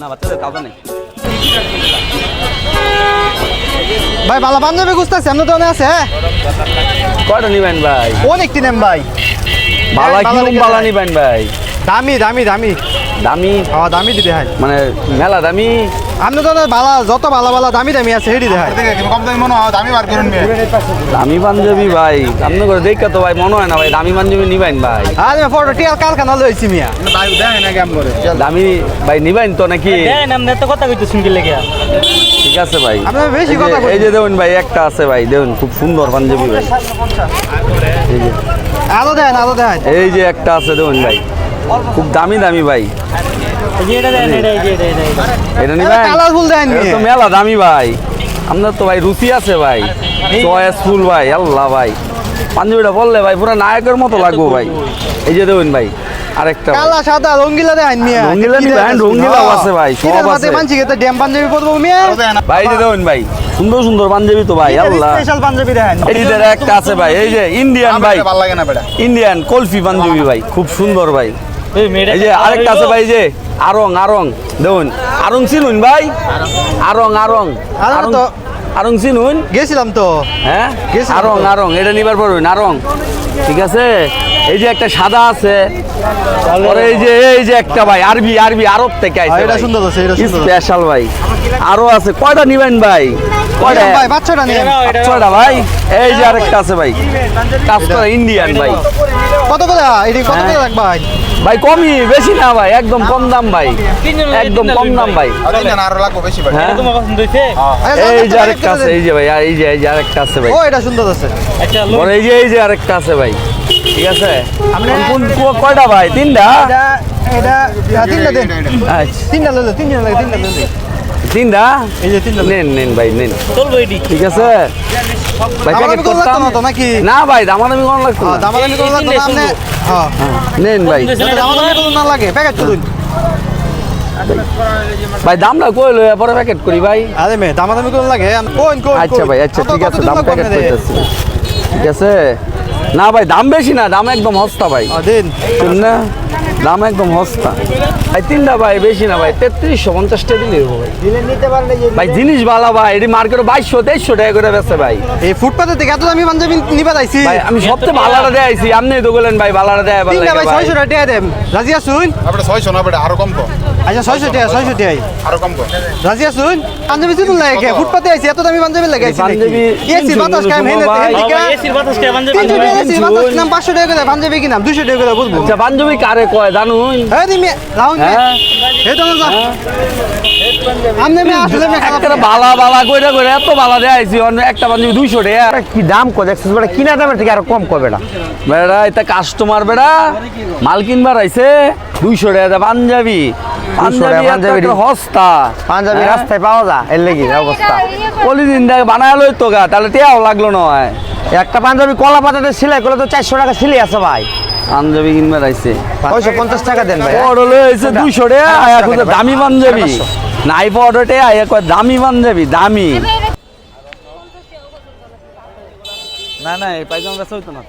না বাচ্চাদের কাউকে নেই। ভাই ভালো পাঞ্জাবি খুঁজতেছি আপনার দোকানে আছে হ্যাঁ? কয়টা নিবেন ভাই? অনেকটি নেন ভাই। বালা বালা কি বালা নিবেন ভাই। দামি দামি দামি। দামি? হ্যাঁ দামি দিতে হয়। মানে মেলা দামি? আপনার দোকানে ভালো যত ভালো ভালো দামি দামি আছে হেডি দেখায়। কম দামি মনে হয় দামি বার করুন দামি পাঞ্জাবি ভাই আপনি করে দেখা তো ভাই মনে হয় না ভাই দামি পাঞ্জাবি নিবেন ভাই। আজ আমি ফটো টিয়ার কারখানা লইছি মিয়া। ভাই দেয় না কেমন করে। দামি ভাই নিবেন তো নাকি? দেন আপনি এত কথা কইতে শুনতে লেগে? ঠিক আছে ভাই। আপনার বেশি কথা কই। এই যে দেখুন ভাই একটা আছে ভাই দেখুন খুব সুন্দর পাঞ্জাবি ভাই। এই যে আলো দেন আলো দেন। এই যে একটা আছে দেখুন ভাই। খুব দামি দামি ভাই। এটা দেন এটা তো মেলা দামি ভাই। আপনার তো ভাই রুচি আছে ভাই। চয়েস ফুল ভাই আল্লাহ ভাই। পাঞ্জাবিটা বললে ভাই পুরো নায়কের মতো লাগবো ভাই। এই যে দেখুন ভাই আরেকটা ভাই। কালা সাদা রঙ্গিলা দেন মিয়া। রঙ্গিলা আছে ভাই, সব আছে। মানছি তো ড্যাম পাঞ্জাবি পরবো মিয়া। ভাই যে ভাই সুন্দর সুন্দর পাঞ্জাবি তো ভাই আল্লাহ। স্পেশাল পাঞ্জাবি দেন। এই একটা আছে ভাই এই যে ইন্ডিয়ান ভাই। ভালো লাগে না বেটা। ইন্ডিয়ান কলফি পাঞ্জাবি ভাই খুব সুন্দর ভাই। এই যে আরেকটা আছে ভাই যে আরং আরং দেখুন আরং চিনুন ভাই। আরং আরং আরং আরং তো- আরং চিনুন। গেছিলাম তো। হ্যাঁ? আরং আরং এটা নিবার পারবেন আরং। ঠিক আছে? এই যে একটা সাদা আছে। পরে এই যে এই যে একটা ভাই আরবি আরবি আরব থেকে হ্যাঁ, আইছে এটা সুন্দর আছে, এটা সুন্দর স্পেশাল ভাই। আরও আছে কয়টা নিবেন ভাই? কয়টা? ভাই বাচ্চাটা নিয়ে ছয়টা ভাই? এই যে আরেকটা আছে ভাই। কাজটা ইন্ডিয়ান ভাই। কত করে এটি কত হ্যাঁ। রাখ ভাই? ভাই কমই বেশি না ভাই একদম কম দাম ভাই একদম কম দাম ভাই। এই না আরও লাগবো বেশি ভাই। হ্যাঁ? তোমার পছন্দ হইছে আচ্ছা, এই যে আরেকটা আছে এই যে ভাই এই যে এই যে আরেকটা আছে ভাই। ও এটা সুন্দর আছে। আচ্ছা পরে এই যে এই যে আরেকটা আছে ভাই ঠিক আছে? কোন কোন- কয়টা ভাই তিনটা? এটা এটা হ্যাঁ, তিনটা দেন। আচ্ছা। তিনটা লইলো তিনজন লাগে তিনটা লইলো তিনটা? এই যে তিনটা নেন নেন ভাই নেন। চলবো এটি ঠিক আছে? ভাই দামাদামি প্যাকেট করতাম। না তো নাকি? না ভাই দামাদামি কোন লাগতো হ্যাঁ, না। দামাদামি করে লাগতো না আপনি? হ্যাঁ। নেন ভাই। যাতে দামাদামি করুন না লাগে প্যাকেট করুন ভাই দামটা কই লই পরে প্যাকেট করি ভাই। আরে মে দামাদামি করুন লাগে। কোন কোন আচ্ছা ভাই আচ্ছা ঠিক আছে দাম প্যাকেট করতেছি ঠিক আছে? না ভাই দাম বেশি না দাম একদম সস্তা ভাই। দিন। শুন না। দাম একদম সস্তা। ভাই তিনটা ভাই বেশি না ভাই তেত্রিশশো পঞ্চাশটা দিলে দেবো ভাই ভাই জিনিস ভালো ভাই এটি মার্কেটে বাইশশো তেইশশো টাকা করে বেচে ভাই। এই ফুটপাতের থেকে এত দামি পাঞ্জাবি নিবা যাইছি। ভাই আমি সবচেয়ে ভালোটা দেয় আইছি আপনি তো বললেন ভাই ভালোটা দেয় ভালো তিনটা ভাই ভাই। ছয়শো টাকা দেন। রাজি আসুন আপনি ছয়শো না বেটা আরও কম কম আচ্ছা ছয়শো টাকা ছয়শো টাকাই আরও কম কম রাজি আসুন পাঞ্জাবি লাগে ফুটপাতে আইছি এত দামি পাঞ্জাবি লাগে আইছি পাঞ্জাবি এসি বাতাস কাম হেন বাতাস টাকা এসি বাতাস কিনাম পাঁচশো টাকা করে পাঞ্জাবি কিনাম দুশো টাকা করে বুঝব? আচ্ছা বান্ধবী কারে কয় জানুন হ্যাঁ? বালা বালা কইরা কইরা এত বালা দেয় আইছি একটা বান্ধবী দুইশো টাকা কি দাম দেখছিস বেটা কিনা দামের থেকে আরও কম বেড়া এটা কাস্টমার বেড়া। মাল কিনবার আইছে দুইশো টাকা পাঞ্জাবি। পাঞ্জাবি টাকা পাঞ্জাবি পাঞ্জাবি। হস্তা। পাঞ্জাবি হ্যাঁ? রাস্তায় পাওয়া যায় এর লেগে অবস্থা। দেখ বানায় লই তো গা তাহলে টেয়াও লাগল নয়। একটা পাঞ্জাবি কলা পাতাতে সিলাই করলে তো চারশো টাকা সিলাই আছে ভাই। পাঞ্জাবি কিনবার আইছে। পয়সা পঞ্চাশ টাকা দেন ভাই। বড় লই আইছে দুইশো টাকা আয়া কইছে টাকা, দামি। পাঞ্জাবি। নাই পড়ে আয়া কয় দামি পাঞ্জাবি দামি। না না এই পাইজামা চলতো না।